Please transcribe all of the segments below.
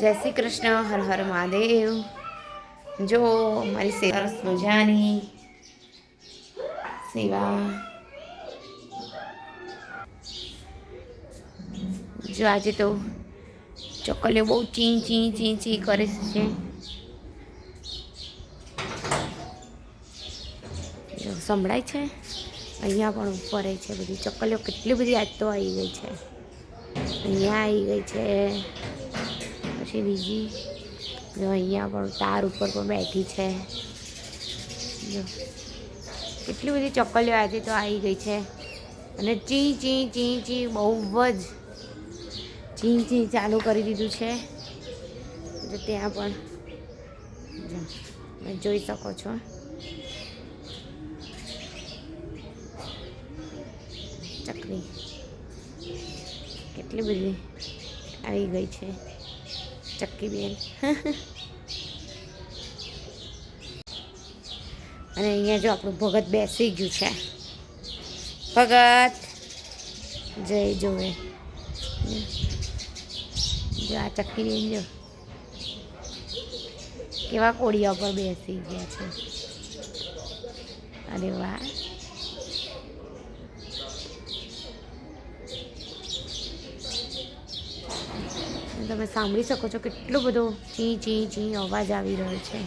જય શ્રી કૃષ્ણ, હર હર મહાદેવ. જો મારી સરસ મજાની. સેવા. જો આજે તો ચોકલીઓ બહુ ચી ચી ચી ચી કરે છે. જો સંભળાય છે? અહીંયા પણ ઉપર છે બધી. ચકલીઓ કેટલી બધી આજ તો આવી ગઈ છે. અહીંયા આવી ગઈ છે. પછી બીજી? જો અહીંયા પણ તાર ઉપર પણ બેઠી છે. જો. કેટલી બધી ચપ્પલીઓ આજે તો આવી ગઈ છે. અને ચી ચી ચી ચી બહુ જ ચી ચી ચાલુ કરી દીધું છે. જો ત્યાં પણ જોઈ શકો છો. ચકલી. કેટલી બધી આવી ગઈ છે. ચક્કી બેન. અને અહીંયા જો આપણું ભગત બેસી ગયું છે. ભગત! જય જોવે. જો આ ચક્કી બેન જો. કેવા કોળિયા પર બેસી ગયા છે. અરે વાહ! તમે સાંભળી શકો છો કેટલો બધો ચી ચી ચી અવાજ આવી રહ્યો છે.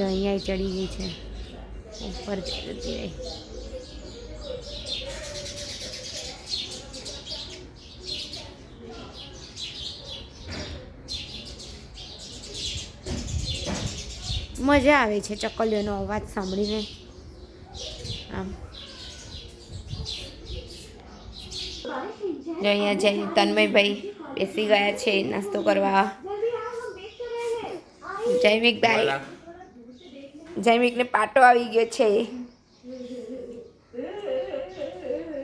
જો અહીંયા ચડી ગઈ છે. ઉપર જતી રહી. મજા આવે છે ચકલીઓનો અવાજ સાંભળીને. આમ. જો અહીંયા જય તન્મયભાઈ બેસી ગયા છે નાસ્તો કરવા. જયમિકભાઈ જૈમિકને પાટો આવી ગયો છે.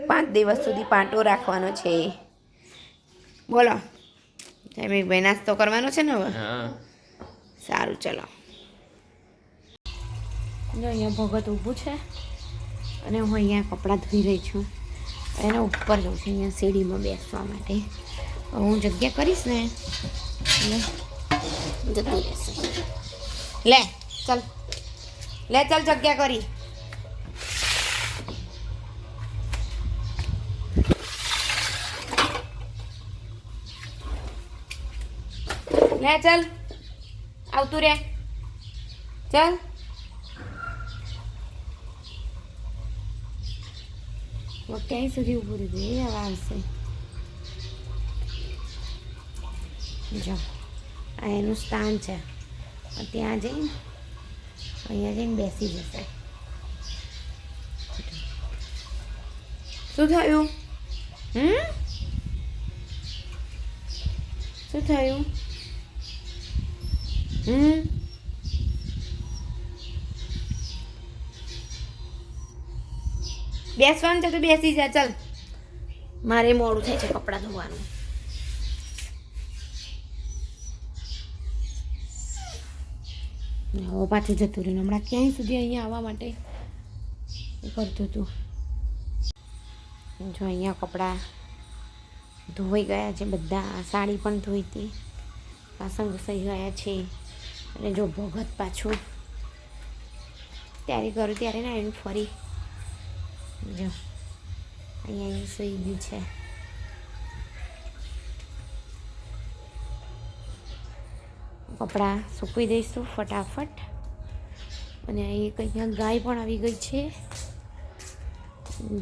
પાંચ દિવસ સુધી પાટો રાખવાનો છે. બોલો. જૈમિકભાઈ નાસ્તો કરવાનો છે ને હવે? સારું ચલો. જો અહીંયા ભગત ઊભું છે અને હું અહીંયા કપડાં ધોઈ રહી છું. એના ઉપર જઉં છું અહીંયા સીડીમાં બેસવા માટે. હું જગ્યા કરીશ ને? જતું રહેશે. લે ચાલ. લે, ચાલ જગ્યા કરી. લે, ચાલ. આવતું રે. ચાલ. ક્યાંય સુધી ઊભું રહ્યું એ હવે આવશે. જો, આ એનું સ્થાન છે. ત્યાં જઈને અહીંયા જઈને બેસી જશે. શું થયું? હમ? શું થયું? હમ? બેસવાનું છે તો બેસી જા, ચાલ. મારે મોડું થાય છે કપડાં ધોવાનું. હવે પાછું જતું રહ્યું હમણાં ક્યાંય સુધી અહીંયા આવવા માટે કરતું હતું. જો અહીંયા કપડાં ધોઈ ગયા છે બધા સાડી પણ ધોઈ હતી. વાસણ ઘસાઈ ગયા છે. અને જો ભગત પાછું ત્યારે કરું ત્યારે ને એનું ફરી. જો, અહીંયા અહીં સુઈ ગયું છે. કપડાં સૂકવી દઈશું ફટાફટ. અને એક અહીંયા ગાય પણ આવી ગઈ છે.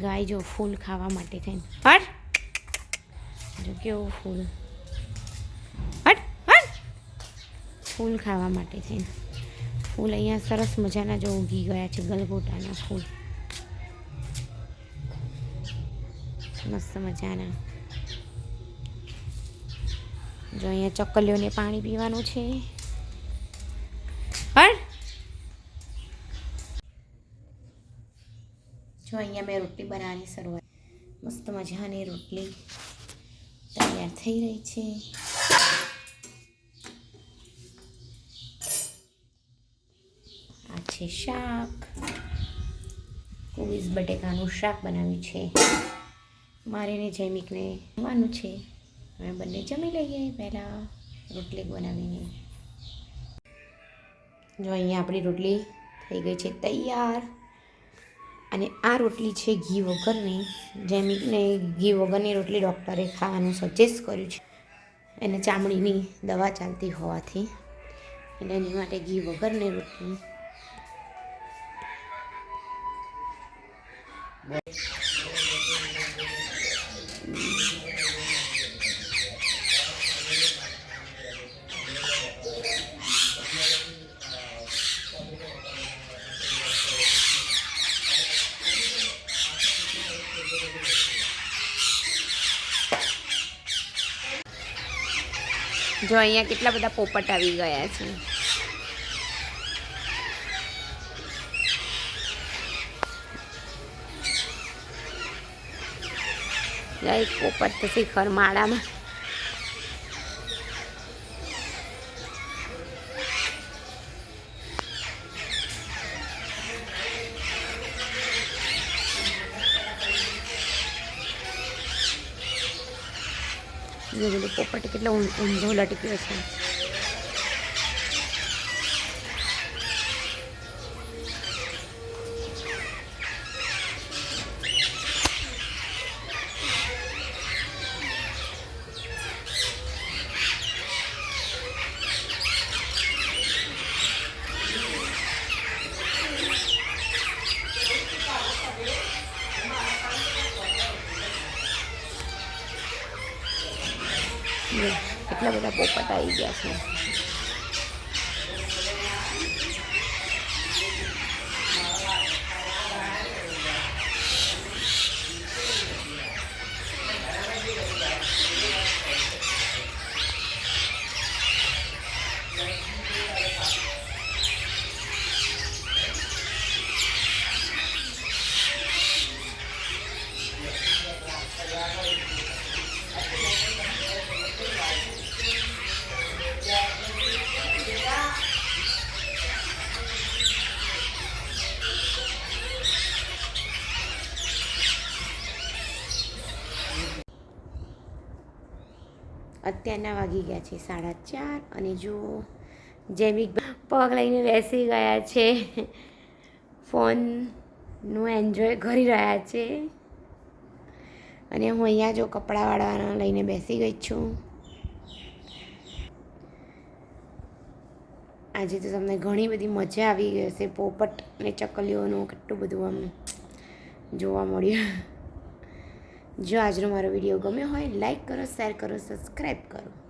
ગાય જો ફૂલ ખાવા માટે થઈને. હટ! જો કેવું ફૂલ. હટ હટ! ફૂલ ખાવા માટે થઈને. ફૂલ અહીંયા સરસ મજાના જો ઉગી ગયા છે, ગલગોટાના ફૂલ. મસ્ત મજાના. જો અહીંયા ચકલીઓને પાણી પીવાનું છે. જો અહીંયા મેં રોટલી બનાવવાની શરૂઆત. મસ્ત મજાની રોટલી તૈયાર થઈ રહી છે. આ છે શાક. કોવીઝ બટેકાનું શાક બનાવ્યું છે. મારે ને જૈમિકને જમવાનું છે. અમે બંને જમી લઈએ પહેલાં રોટલી બનાવીને. જો અહીંયા આપણી રોટલી થઈ ગઈ છે તૈયાર. અને આ રોટલી છે ઘી વગરની જૈમિકને ઘી વગરની રોટલી ડૉક્ટરે ખાવાનું સજેસ્ટ કર્યું છે. એને ચામડીની દવા ચાલતી હોવાથી. એટલે એની માટે ઘી વગરની રોટલી. જો અહીંયા કેટલા બધા પોપટ આવી ગયા છે. એક પોપટ તો શિખર માળામાં જો પેલો પોપટ કેટલો ઊં- ઊંધો લટક્યો છે જો, કેટલા બધા પોપટ આવી ગયા છે. અત્યારના વાગી ગયા છે સાડા ચાર અને જો જૈમિક પગ લઈને બેસી ગયા છે, ફોનનું એન્જોય કરી રહ્યા છે અને હું અહીંયા જો કપડાં વાળવાના લઈને બેસી ગઈ છું. આજે તો તમને ઘણી બધી મજા આવી ગઈ હશે, પોપટ અને ચકલીઓનું કેટલું બધું આમ જોવા મળ્યું. જો આજનો મારો વીડિયો ગમ્યો હોય લાઈક કરો શેર કરો સબસ્ક્રાઈબ કરો.